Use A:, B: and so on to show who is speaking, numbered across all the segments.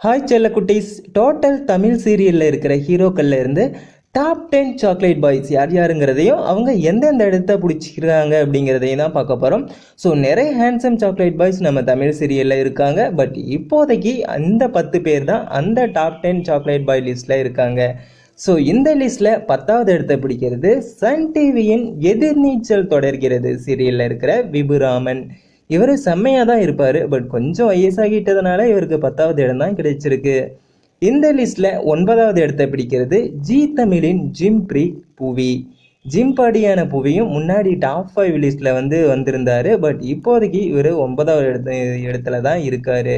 A: Hi செல்லக்குட்டீஸ் total Tamil சீரியலில் இருக்கிற ஹீரோக்கள்ல இருந்து டாப் டென் சாக்லேட் பாய்ஸ் யார் யாருங்கிறதையும் அவங்க எந்தெந்த இடத்த பிடிச்சிக்கிறாங்க அப்படிங்கிறதையும் தான் பார்க்க போகிறோம் ஸோ நிறைய ஹேண்ட்ஸம் சாக்லேட் பாய்ஸ் நம்ம தமிழ் சீரியலில் இருக்காங்க. பட் இப்போதைக்கு அந்த பத்து பேர் தான் அந்த டாப் டென் சாக்லேட் பாய் லிஸ்ட்டில் இருக்காங்க. ஸோ இந்த லிஸ்ட்டில் பத்தாவது இடத்த பிடிக்கிறது சன் டிவியின் எதிர்நீச்சல் தொடர்கிறது சீரியலில் இருக்கிற விபுராமன். இவர் செம்மையாக தான் இருப்பார் பட் கொஞ்சம் வயசாகிட்டதுனால இவருக்கு பத்தாவது இடம் தான் கிடைச்சிருக்கு. இந்த லிஸ்ட்டில் ஒன்பதாவது இடத்தை பிடிக்கிறது ஜி தமிழின் ஜிம் ப்ரீ புவி. ஜிம் பாடியான புவியும் முன்னாடி டாப் ஃபைவ் லிஸ்ட்டில் வந்து வந்திருந்தார் பட் இப்போதைக்கு இவர் ஒன்பதாவது இடத்த இடத்துல தான் இருக்கார்.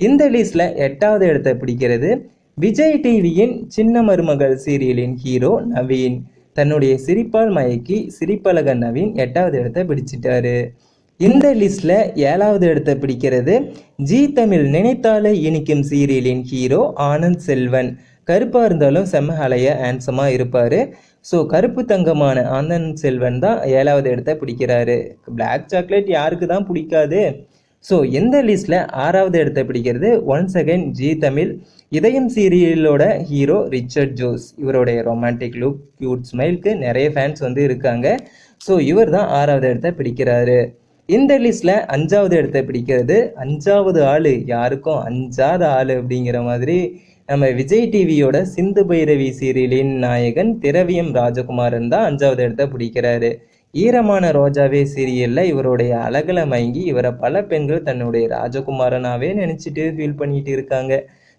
A: இந்த லிஸ்ட்டில் எட்டாவது இடத்தை பிடிக்கிறது விஜய் டிவியின் சின்ன மருமகள் சீரியலின் ஹீரோ நவீன். தன்னுடைய சிரிப்பால் மயக்கி சிரிப்பழகன் நவீன் எட்டாவது இடத்தை பிடிச்சிட்டாரு. இந்த லிஸ்ட்ல ஏழாவது இடத்தை பிடிக்கிறது. ஜி தமிழ் நினைத்தாலே இனிக்கும் சீரியலின் ஹீரோ ஆனந்த் செல்வன். கருப்பாக இருந்தாலும் செம்ம அலைய ஹேண்ட்ஸமாக இருப்பார். ஸோ கருப்பு தங்கமான ஆனந்த் செல்வன் தான் ஏழாவது இடத்தை பிடிக்கிறாரு. பிளாக் சாக்லேட் யாருக்கு தான் பிடிக்காது? ஸோ இந்த லிஸ்ட்டில் ஆறாவது இடத்தை பிடிக்கிறது ஒன் செகண்ட் ஜி தமிழ். இதயம் சீரியலோட ஹீரோ ரிச்சர்ட் ஜோஸ். இவருடைய ரொமான்டிக் லுக் கியூட் ஸ்மைலுக்கு நிறைய ஃபேன்ஸ் வந்து இருக்காங்க. ஸோ இவர் தான் ஆறாவது இடத்தை பிடிக்கிறாரு. இந்த லிஸ்ட்ல அஞ்சாவது இடத்தை பிடிக்கிறது. அஞ்சாவது ஆளு யாருக்கும் அஞ்சாத ஆளு அப்படிங்கிற மாதிரி நம்ம விஜய் டிவியோட சிந்து பைரவி சீரியலின் நாயகன் திரவியம் ராஜகுமாரன் தான் அஞ்சாவது இடத்தை பிடிக்கிறாரு. ஈரமான ரோஜாவே சீரியல்ல இவருடைய அழகலை மயங்கி இவரை பல பெண்கள் தன்னுடைய ராஜகுமாரனாவே நினைச்சிட்டு ஃபீல் பண்ணிட்டு இருக்காங்க.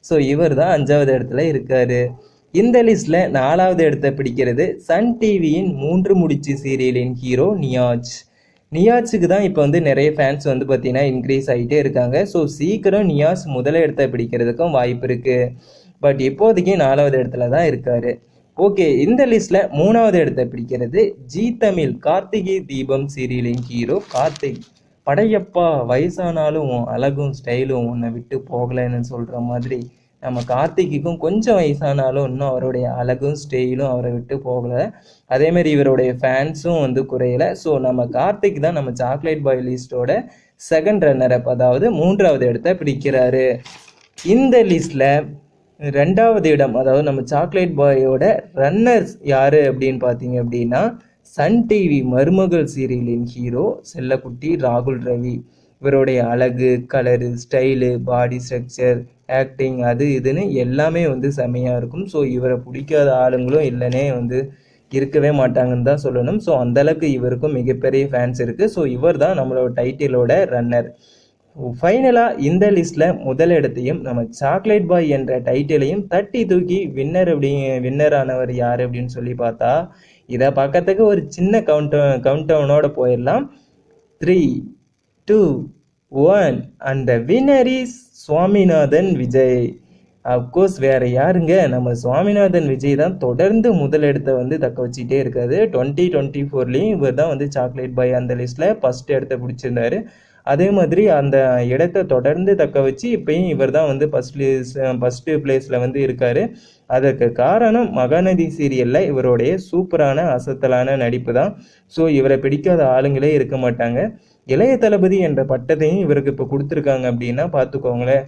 A: ஸோ இவர் தான் அஞ்சாவது இடத்துல இருக்காரு. இந்த லிஸ்ட்ல நாலாவது இடத்தை பிடிக்கிறது சன் டிவியின் மூன்று முடிச்சு சீரியலின் ஹீரோ நியாஜ். நியாஸுக்கு தான் இப்போ வந்து நிறைய ஃபேன்ஸ் வந்து பார்த்தீங்கன்னா இன்க்ரீஸ் ஆகிட்டே இருக்காங்க. ஸோ சீக்கிரம் நியாஸ் முதல் இடத்த பிடிக்கிறதுக்கும் வாய்ப்பு இருக்குது பட் இப்போதைக்கு நாலாவது இடத்துல தான் இருக்கார். ஓகே இந்த லிஸ்ட்டில் மூணாவது இடத்த பிடிக்கிறது ஜி தமிழ் கார்த்திகை தீபம் சீரியலின் ஹீரோ கார்த்திக். படையப்பா வயசானாலும் அழகும் ஸ்டைலும் உன்னை விட்டு போகலைன்னு சொல்கிற மாதிரி நம்ம கார்த்திக்குக்கும் கொஞ்சம் வயசானாலும் இன்னும் அவருடைய அழகும் ஸ்டெயிலும் அவரை விட்டு போகலை. அதேமாரி இவருடைய ஃபேன்ஸும் வந்து குறையல. ஸோ நம்ம கார்த்திக் தான் நம்ம சாக்லேட் பாய் லிஸ்டோட செகண்ட் ரன்னர் அப் அதாவது மூன்றாவது இடத்த பிடிக்கிறாரு. இந்த லிஸ்ட்ல ரெண்டாவது இடம் அதாவது நம்ம சாக்லேட் பாயோட ரன்னர்ஸ் யாரு அப்படின்னு பார்த்தீங்க அப்படின்னா சன் டிவி மருமகள் சீரியலின் ஹீரோ செல்லக்குட்டி ராகுல் ரவி. இவருடைய அழகு colour style body structure acting அது இதுன்னு எல்லாமே வந்து செமையாக இருக்கும். ஸோ இவரை பிடிக்காத ஆளுங்களும் இல்லைனே வந்து இருக்கவே மாட்டாங்கன்னு தான் சொல்லணும். ஸோ அந்தளவுக்கு இவருக்கும் மிகப்பெரிய ஃபேன்ஸ் இருக்குது ஸோ இவர் தான் நம்மளோட டைட்டிலோட ரன்னர் ஃபைனலாக இந்த லிஸ்ட்டில் முதல் இடத்தையும் நம்ம சாக்லேட் பாய் என்ற டைட்டிலையும் தட்டி தூக்கி வின்னர் அப்படி வின்னர் ஆனவர் யார் அப்படின்னு சொல்லி பார்த்தா இதை பார்க்கறதுக்கு ஒரு சின்ன கவுண்ட் கவுண்ட் டவுனோட போயிடலாம். த்ரீ டூ ஒன் அந்த winner is Swaminathan Vijay of course வேற யாருங்க? நம்ம சுவாமிநாதன் விஜய் தான் தொடர்ந்து முதலிடத்தை வந்து தக்க வச்சுட்டே இருக்காது டுவெண்ட்டி டுவெண்ட்டி ஃபோர்லேயும் இவர் தான் வந்து சாக்லேட் பாய் அந்த லிஸ்ட்டில் ஃபஸ்ட் இடத்த பிடிச்சிருந்தாரு. அதே மாதிரி அந்த இடத்த தொடர்ந்து தக்க வச்சு இப்பயும் இவர் தான் வந்து ஃபஸ்ட் ஃபஸ்ட்டு பிளேஸில் வந்து இருக்காரு. அதற்கு காரணம் மகாநதி சீரியலில் இவருடைய சூப்பரான அசத்தலான நடிப்பு தான். ஸோ இவரை பிடிக்காத ஆளுங்களே இருக்க மாட்டாங்க. இளைய தளபதி என்ற பட்டத்தையும் இவருக்கு இப்போ கொடுத்துருக்காங்க அப்படின்னா பார்த்துக்கோங்களேன்.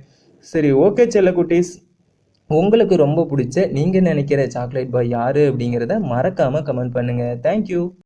A: சரி ஓகே செல்லக்குட்டீஸ். உங்களுக்கு ரொம்ப பிடிச்ச நீங்கள் நினைக்கிற சாக்லேட் பாய் யார் அப்படிங்கிறத மறக்காமல் கமெண்ட் பண்ணுங்கள் தேங்க்யூ